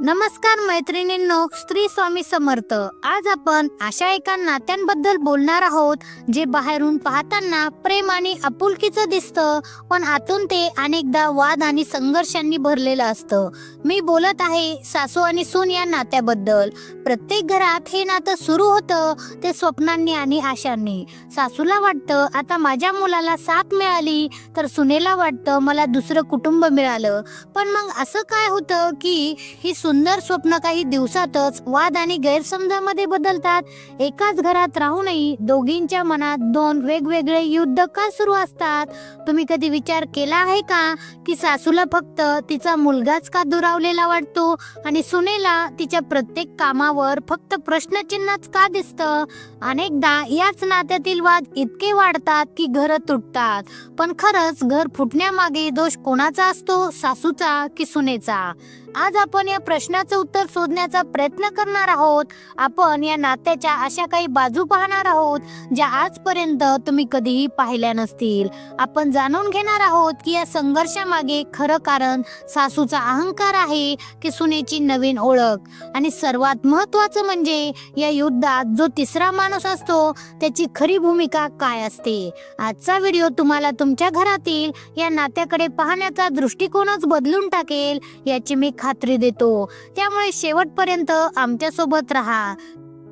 नमस्कार मैत्रिणींनो स्त्री स्वामी समर्थ. आज आपण अशा एका नात्यांबद्दल बोलणार आहोत जे बाहेरून पाहताना प्रेम आणि आपुलकीचं दिसतं पण आतून ते अनेकदा वाद आणि संघर्षांनी भरलेलं असतं. मी बोलत आहे सासू आणि सून या नात्याबद्दल. प्रत्येक घरात हे नातं सुरू होतं ते स्वप्नांनी आणि आशांनी. सासूला वाटतं आता माझ्या मुलाला साथ मिळाली तर सुनेला वाटतं मला दुसरं कुटुंब मिळालं. पण मग असं काय होतं की ही सुंदर स्वप्न काही दिवसातच वाद आणि गैरसमजामध्ये बदलतात. एकाच घरात राहूनही दोघींच्या मनात दोन वेगवेगळे युद्ध का सुरू असतात? तुम्ही कधी विचार केला आहे का? की सासूला फक्त तिचा मुलगाच का दुरावलेला वाटतो? आणि सुनेला तिच्या प्रत्येक कामावर फक्त प्रश्नचिन्हच का दिसतं? अनेकदा याच नात्यातील वाद इतके वाढतात की घर तुटतात. पण खरंच घर फुटण्यामागे दोष कोणाचा असतो? सासूचा की सुनेचा? आज आपण या प्रश्नाचं उत्तर शोधण्याचा प्रयत्न करणार आहोत. आपण या नात्याच्या अशा काही बाजू पाहणार आहोत ज्या आजपर्यंत तुम्ही कधीही पाहिल्या नसतील. आपण जाणून घेणार आहोत की या संघर्षामागे खरं कारण सासूचा अहंकार आहे की सुनेची नवीन ओळख. आणि सर्वात महत्वाचं म्हणजे या युद्धात जो तिसरा माणूस असतो त्याची खरी भूमिका काय असते? आजचा व्हिडिओ तुम्हाला तुमच्या घरातील या नात्याकडे पाहण्याचा दृष्टिकोनच बदलून टाकेल याची मी खात्री देतो. त्यामुळे शेवटपर्यंत आमच्यासोबत राहा.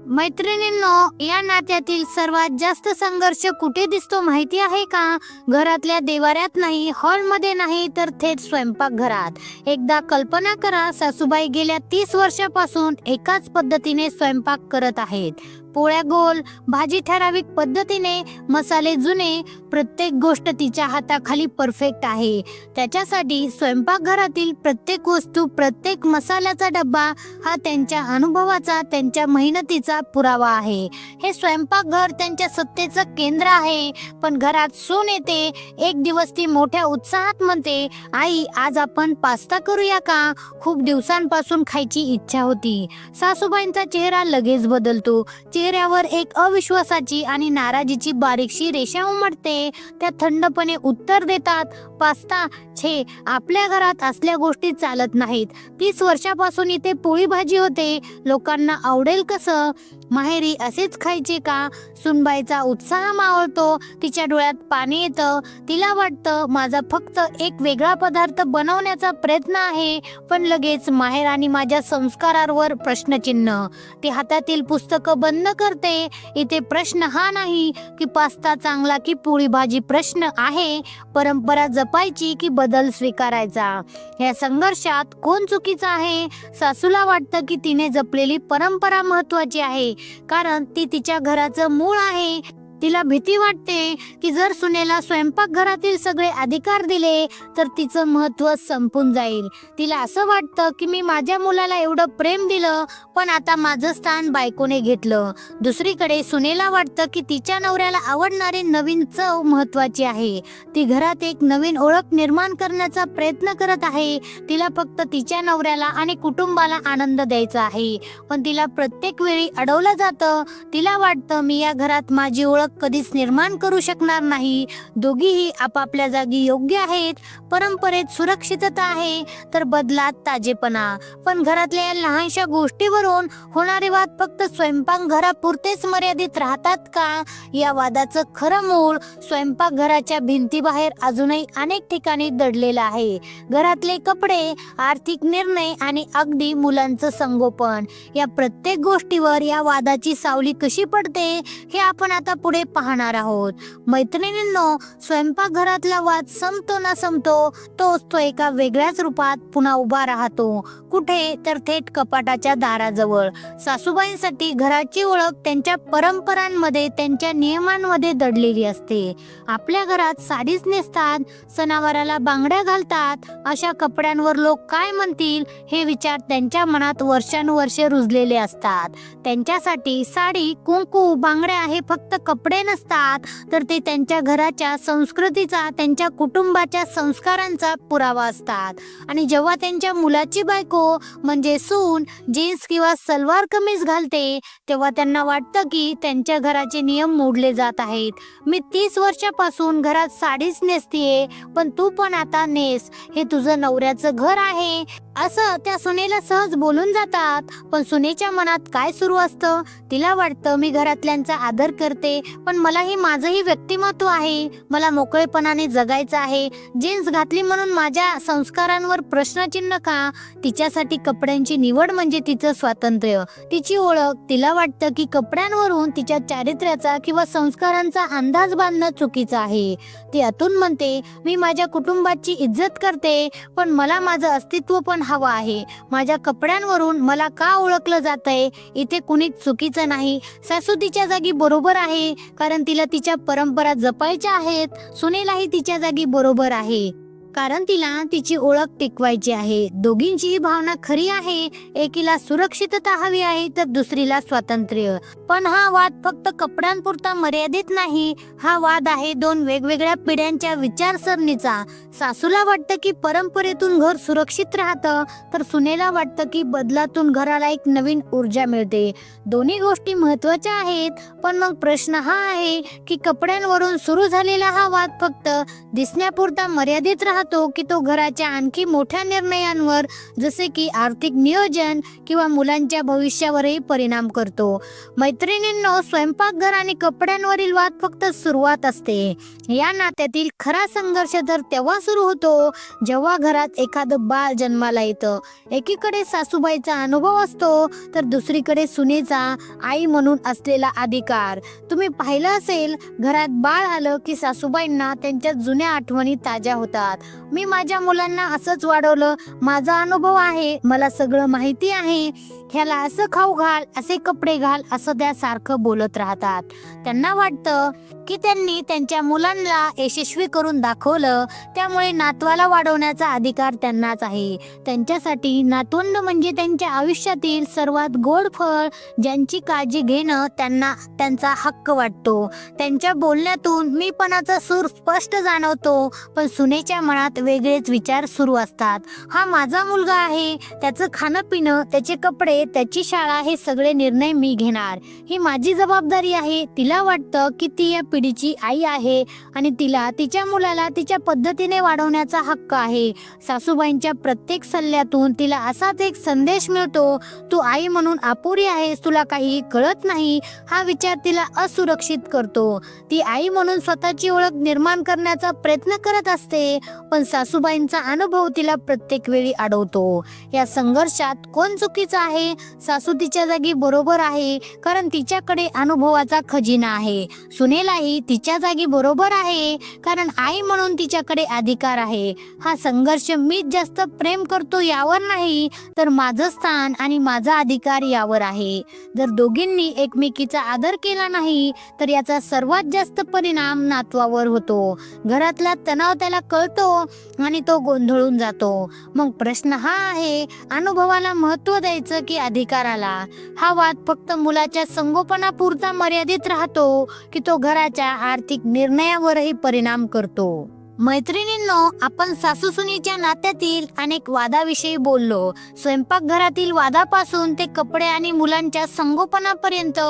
मैत्रिणींनो या नात्यातील सर्वात जास्त संघर्ष कुठे दिसतो माहिती आहे का? घरातल्या देवाऱ्यात नाही हॉलमध्ये नाही तर थेट स्वयंपाकघरात. एकदा कल्पना करा सासूबाई गेल्या तीस वर्षापासून एकाच पद्धतीने स्वयंपाक करत आहेत. पोळ्या गोल भाजी ठराविक पद्धतीने मसाले जुने प्रत्येक गोष्ट तिच्या हाताखाली परफेक्ट आहे. त्याच्यासाठी स्वयंपाकघरातील प्रत्येक वस्तू प्रत्येक मसाल्याचा डब्बा हा त्यांच्या अनुभवाचा त्यांच्या मेहनतीचा पुरावा आहे. हे स्वयंपाकघर त्यांच्या सत्तेचं केंद्र आहे पण घरात सून येते एक दिवस ती मोठ्या उत्साहात म्हणते आई आज आपण पास्ता करूया का? खूप दिवसांपासून खायची इच्छा होती. सासूबाईंचा चेहरा लगेच बदलतो. चेहऱ्यावर एक अविश्वासाची आणि नाराजीची बारीकशी रेषा उमटते. त्या थंडपणे उत्तर देतात पास्ता छे आपल्या घरात असल्या गोष्टी चालत नाहीत. तीस वर्षापासून इथे पोळी भाजी होते. लोकांना आवडेल कसं? माहेरी असेच खायचे का? सुनबाईचा उत्साह मावळतो. तिच्या डोळ्यात पाणी येतं. तिला वाटतं माझा फक्त एक वेगळा पदार्थ बनवण्याचा प्रयत्न आहे. पण लगेच माहेर आणि माझ्या संस्कारावर प्रश्नचिन्ह. ती हातातील पुस्तकं बंद करते. इथे प्रश्न हा नाही की पास्ता चांगला की पोळी भाजी प्रश्न आहे. परंपरा जपायची की बदल स्वीकारायचा. या संघर्षात कोण चुकीचं आहे? सासूला वाटतं की तिने जपलेली परंपरा महत्वाची आहे. कारण ती तिच्या घराचं मूळ आहे. तिला भीती वाटते की जर सुनेला स्वयंपाकघरातील सगळे अधिकार दिले तर तिचं महत्त्व संपून जाईल. तिला असं वाटतं की मी माझ्या मुलाला एवढं प्रेम दिलं पण आता माझं स्थान बायकोने घेतलं. दुसरीकडे सुनेला वाटतं की तिच्या नवऱ्याला आवडणारी नवीन चव महत्वाची आहे. ती घरात एक नवीन ओळख निर्माण करण्याचा प्रयत्न करत आहे. तिला फक्त तिच्या नवऱ्याला आणि कुटुंबाला आनंद द्यायचा आहे. पण तिला प्रत्येक वेळी अडवलं जातं. तिला वाटतं मी या घरात माझी ओळख कधीच निर्माण करू शकणार नाही. दोघीही आपापल्या जागी योग्य आहेत. परंपरेत सुरक्षितता आहे तर बदलात ताजेपणा. पण घरातल्या या लहानशा गोष्टीवरून होणारे वाद फक्त स्वयंपाकघरापुरतेच मर्यादित राहतात का? या वादाचं खरं मूळ स्वयंपाकघराच्या भिंतीबाहेर अजूनही अनेक ठिकाणी दडलेलं आहे. घरातले कपडे आर्थिक निर्णय आणि अगदी मुलांचं संगोपन. या प्रत्येक गोष्टीवर या वादाची सावली कशी पडते हे आपण आता पुढे पाहणार आहोत. मैत्रिणींनो स्वयंपाकघरातला वाद संपतो ना संपतो तोच तो एका वेगळ्याच रूपात पुन्हा उभा राहतो. कुठे तर थेट कपाटाच्या दाराजवळ. सासूबाईंसाठी घराची ओळख त्यांच्या परंपरांमध्ये त्यांच्या नियमांमध्ये दडलेली असते. आपल्या घरात साडीच नेसतात सणावाराला बांगड्या घालतात अशा कपड्यांवर लोक काय म्हणतील हे विचार त्यांच्या मनात वर्षानुवर्षे रुजलेले असतात. त्यांच्यासाठी साडी कुंकू बांगड्या हे फक्त कपडे कपडे नसतात तर ते त्यांच्या घराच्या संस्कृतीचा त्यांच्या कुटुंबाच्या संस्कारांचा पुरावा असतात. आणि जेव्हा त्यांच्या मुलाची बायको म्हणजे सून जीन्स किंवा सलवार कमीज घालते तेव्हा त्यांना वाटतं की त्यांच्या घराचे नियम मोडले जात आहेत. मी तीस वर्षापासून घरात साडीच नेसतीये पण तू पण आता नेस. हे तुझं नवऱ्याचं घर आहे. असं त्या सुनेला सहज बोलून जातात. पण सुनेच्या मनात काय सुरू असतं? तिला वाटतं मी घरातल्यांचा आदर करते पण मलाही माझंही व्यक्तिमत्व आहे. मला मोकळेपणाने जगायचं आहे. जीन्स घातली म्हणून माझ्या संस्कारांवर प्रश्नचिन्ह का? तिच्यासाठी कपड्यांची निवड म्हणजे तिचं स्वातंत्र्य. तिची ओळख तिला वाटतं की कपड्यांवरून तिच्या चारित्र्याचा किंवा संस्कारांचा अंदाज बांधणं चुकीचं आहे. ती अतून म्हणते मी माझ्या कुटुंबाची इज्जत करते पण मला माझं अस्तित्व पण हवं आहे. माझ्या कपड्यांवरून मला का ओळखलं जातंय? इथे कुणीच चुकीचं नाही. सासू तिच्या जागी बरोबर आहे. कारण तिला तिच्या परंपरा जपायच्या आहेत. सुनेलाही तिच्या जागी बरोबर आहे. कारण तिला तिची ओळख टिकवायची आहे. दोघींचीही भावना खरी आहे. एकीला सुरक्षितता हवी आहे तर दुसरीला स्वातंत्र्य. पण हा वाद फक्त कपड्यांपुरता मर्यादित नाही. हा वाद आहे दोन वेगवेगळ्या पिढ्यांच्या विचारसरणीचा. सासूला वाटतं की परंपरेतून घर सुरक्षित राहतं तर सुनेला वाटतं की बदलातून घराला एक नवीन ऊर्जा मिळते. दोन्ही गोष्टी महत्त्वाच्या आहेत पण मग प्रश्न हा आहे की कपड्यांवरून सुरू झालेला हा वाद फक्त दिसण्यापुरता मर्यादित राहतो की तो घराच्या आणखी मोठ्या निर्णयांवर जसे की आर्थिक नियोजन किंवा मुलांच्या भविष्यावरही परिणाम करतो. मैत्रिणींनो स्वयंपाकघर आणि कपड्यांवरील वाद फक्त सुरुवात असते. या नात्यातील खरा संघर्ष तर तेव्हा सुरू होतो जेव्हा घरात एखादं बाळ जन्माला येतं. एकीकडे सासूबाईचा अनुभव असतो तर दुसरीकडे सुनेचा आई म्हणून असलेला अधिकार. तुम्ही पाहिलं असेल घरात बाळ आलं की सासूबाईंना त्यांच्या जुन्या आठवणी ताज्या होतात. मी माझ्या मुलांना असंच वाढवलं. माझा अनुभव आहे मला सगळं माहिती आहे. ह्याला असं खाऊ घाल असे कपडे घाल असं त्या सारखं बोलत राहतात. त्यांना वाटतं की त्यांनी त्यांच्या मुलांना यशस्वी करून दाखवलं. त्यामुळे नातवाला वाढवण्याचा अधिकार त्यांनाच आहे. त्यांच्यासाठी नातवंड म्हणजे त्यांच्या आयुष्यातील सर्वात गोड फळ ज्यांची काळजी घेणं त्यांना त्यांचा हक्क वाटतो. त्यांच्या बोलण्यातून मीपणाचा सूर स्पष्ट जाणवतो. पण सुनेच्या मनात वेगळेच विचार सुरू असतात. हा माझा मुलगा आहे. त्याचं खाणं पिणं त्याचे कपडे त्याची शाळा हे सगळे निर्णय मी घेणार. ही माझी जबाबदारी आहे. तिला वाटतं की ती या पिढीची आई आहे आणि तिला तिच्या मुलाला तिच्या पद्धतीने वाढवण्याचा हक्क आहे. सासूबाईंच्या प्रत्येक सल्ल्यातून तिला असाच एक संदेश मिळतो तू आई म्हणून अपुरी आहेस तुला काही कळत नाही. हा विचार तिला असुरक्षित करतो. ती आई म्हणून स्वतःची ओळख निर्माण करण्याचा प्रयत्न करत असते. पण सासूबाईंचा अनुभव तिला प्रत्येक वेळी अडवतो या संघर्षात कोण चुकीचं आहे? सासू तिच्या जागी बरोबर आहे कारण तिच्याकडे अनुभवाचा खजिना आहे. सुनेलाही तिच्या जागी बरोबर आहे कारण आई म्हणून तिच्याकडे अधिकार आहे. हा संघर्ष मीच जास्त प्रेम करतो यावर नाही तर माझं स्थान आणि माझा अधिकार यावर आहे. जर दोघींनी एकमेकीचा आदर केला नाही तर याचा सर्वात जास्त परिणाम नातवावर होतो. घरातला तणाव त्याला कळतो आणि तो गोंधळून जातो. मग प्रश्न हा आहे अनुभवाला महत्त्व द्यायचं की अधिकाराला? हा वाद फक्त मुलाच्या संगोपनापुरता मर्यादित राहतो की तो घराच्या आर्थिक निर्णयावरही परिणाम करतो? मैत्रिणींनो आपण सासू सुनीच्या नात्यातील अनेक वादाविषयी बोललो. स्वयंपाकघरातील वादापासून ते कपडे आणि मुलांच्या संगोपनापर्यंत.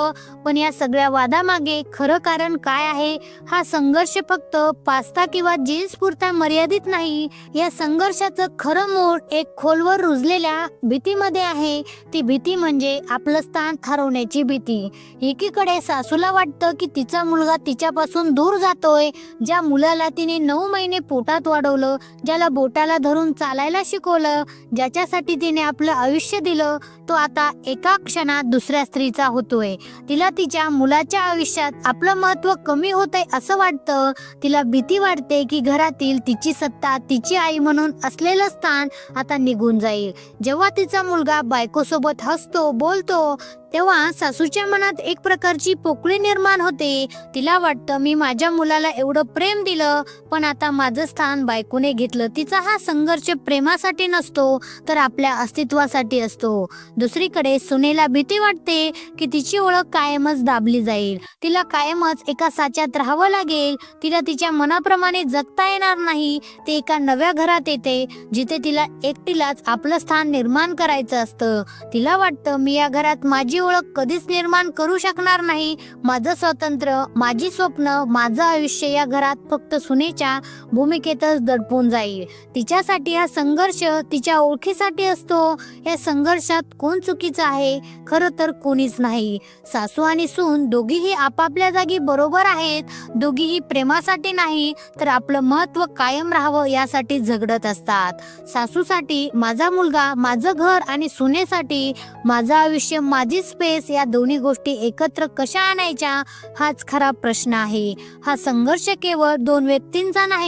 पण या सगळ्या वादामागे खरं कारण काय आहे? हा संघर्ष फक्त पास्ता किंवा जीन्स पुरता मर्यादित नाही. या संघर्षाचं खरं मूळ एक खोलवर रुजलेल्या भीतीमध्ये आहे. ती भीती म्हणजे आपलं स्थान हरवण्याची भीती. एकीकडे सासूला वाटतं की तिचा मुलगा तिच्यापासून दूर जातोय ज्या मुलाला तिने नऊ महिने पोटात वाढवलं ज्याला बोटाला धरून चालायला शिकवलं ज्याच्यासाठी तिने आपलं आयुष्य दिलं तो आता एका क्षणात दुसऱ्या स्त्रीचा होतोय. तिला तिच्या मुलाच्या आयुष्यात आपलं महत्त्व कमी होतंय असं वाटतं. तिला भीती वाटते की घरातील तिची सत्ता तिची आई म्हणून असलेलं स्थान आता निघून जाईल. जेव्हा तिचा मुलगा बायकोसोबत हसतो बोलतो तेव्हा सासूच्या मनात एक प्रकारची पोकळी निर्माण होते. तिला वाटतं मी माझ्या मुलाला एवढं प्रेम दिलं पण आता आता माझं स्थान बायकोने घेतलं तिचा हा संघर्ष प्रेमासाठी नसतो तर आपल्या अस्तित्वासाठी असतो. दुसरीकडे सुनेला भीती वाटते की तिची ओळख कायमच दाबली जाईल. तिला कायमच एका साच्यात राहावं लागेल. तिला तिच्या मनाप्रमाणे जगता येणार नाही. ते एका नव्या घरात येते जिथे तिला एकटीलाच आपलं स्थान निर्माण करायचं असतं. तिला वाटतं मी या घरात माझी ओळख कधीच निर्माण करू शकणार नाही. माझं स्वातंत्र्य माझी स्वप्न माझं आयुष्य या घरात फक्त सुनेच्या भूमिकेतच दडपून जाईल. तिच्यासाठी हा संघर्ष तिच्या ओळखीसाठी असतो. या संघर्षात कोण चुकीचं आहे? खरं तर कोणीच नाही. सासू आणि सून दोघीही आपापल्या जागी बरोबर आहेत. दोघीही प्रेमासाठी नाही तर आपलं महत्त्व कायम राहावं यासाठी झगडत असतात. सासूसाठी माझा मुलगा माझं घर आणि सुनेसाठी माझं आयुष्य माझी स्पेस या दोन्ही गोष्टी एकत्र कशा आणायच्या? हाच खरा प्रश्न आहे. हा संघर्ष केवळ दोन व्यक्तींचा नाही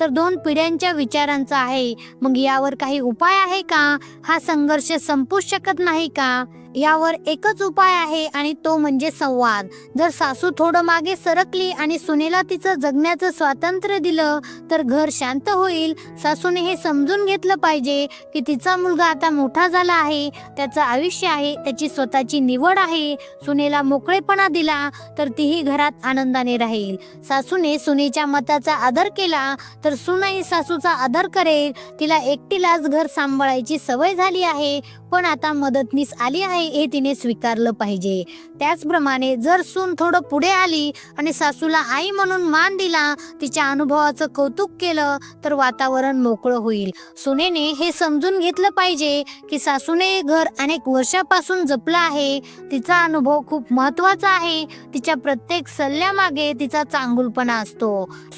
तर दोन पिढ्यांच्या विचारांचा आहे. मग यावर काही उपाय आहे का? हा संघर्ष संपूच शकत नाही का? यावर एकच उपाय आहे आणि तो म्हणजे संवाद. जर सासू थोडं मागे सरकली आणि सुनेला तिचं जगण्याचं स्वातंत्र्य दिलं तर घर शांत होईल. सासूने हे समजून घेतलं पाहिजे की तिचा मुलगा आता मोठा झाला आहे त्याचं आयुष्य आहे त्याची स्वतःची निवड आहे. सुनेला मोकळेपणा दिला तर तीही घरात आनंदाने राहील. सासूने सुनेच्या मताचा आदर केला तर सुनाही सासूचा आदर करेल. तिला एकटीलाच घर सांभाळायची सवय झाली आहे. पण आता मदतनीस आली आहे हे तिने स्वीकारलं पाहिजे. त्याचप्रमाणे जर सून थोडं पुढे आली आणि सासूला आई म्हणून मान दिला तिच्या अनुभवाचं कौतुक केलं तर वातावरण मोकळं होईल. सुनेने हे समजून घेतलं पाहिजे की सासूने हे घर अनेक वर्षापासून जपलं आहे. तिचा अनुभव खूप महत्त्वाचा आहे. तिच्या प्रत्येक सल्ल्यामागे तिचा चांगुलपणा असतो.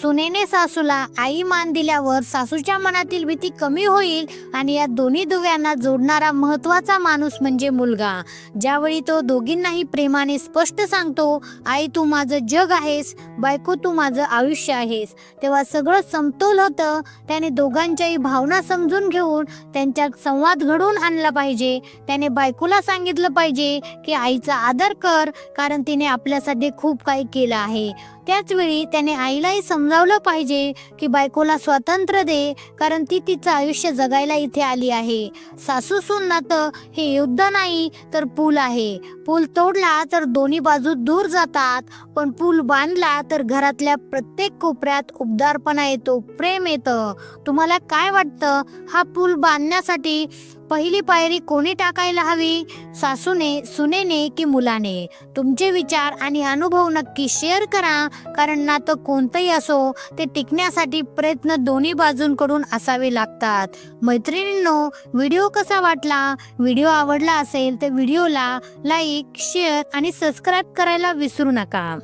सुनेने सासूला आई मान दिल्यावर सासूच्या मनातील भीती कमी होईल आणि या दोन्ही दुव्यांना जोडणारा महत्त्वाचा माणूस म्हणजे मुलगा. ज्यावेळी तो दोघींनाही प्रेमाने स्पष्ट सांगतो आई तू माझं जग आहेस. बायको तू माझं आयुष्य आहेस. तेव्हा सगळं समतोल होतं. त्याने दोघांच्याही भावना समजून घेऊन त्यांच्यात संवाद घडवून आणला पाहिजे. त्याने बायकोला सांगितलं पाहिजे की आईचा आदर कर कारण तिने आपल्यासाठी खूप काही केलं आहे. त्याचवेळी त्याने आईलाही समजावलं पाहिजे की बायकोला स्वातंत्र्य दे कारण ती तिचं आयुष्य जगायला इथे आली आहे. सासू सून नातं हे युद्ध नाही तर पूल आहे. पूल तोडला तर दोन्ही बाजू दूर जातात. पण पूल बांधला तर घरातल्या प्रत्येक कोपऱ्यात उबदारपणा येतो प्रेम येतं. तुम्हाला काय वाटतं? हा पूल बांधण्यासाठी पहिली पायरी कोणी टाकायला हवी? सासूने सुनेने की मुलाने? तुमचे विचार आणि अनुभव नक्की शेअर करा कारण नातं कोणतंही असो ते टिकण्यासाठी प्रयत्न दोन्ही बाजूंकडून असावे लागतात. मैत्रिणींनो व्हिडिओ कसा वाटला? व्हिडिओ आवडला असेल तर व्हिडिओला लाईक शेअर आणि सबस्क्राईब करायला विसरू नका.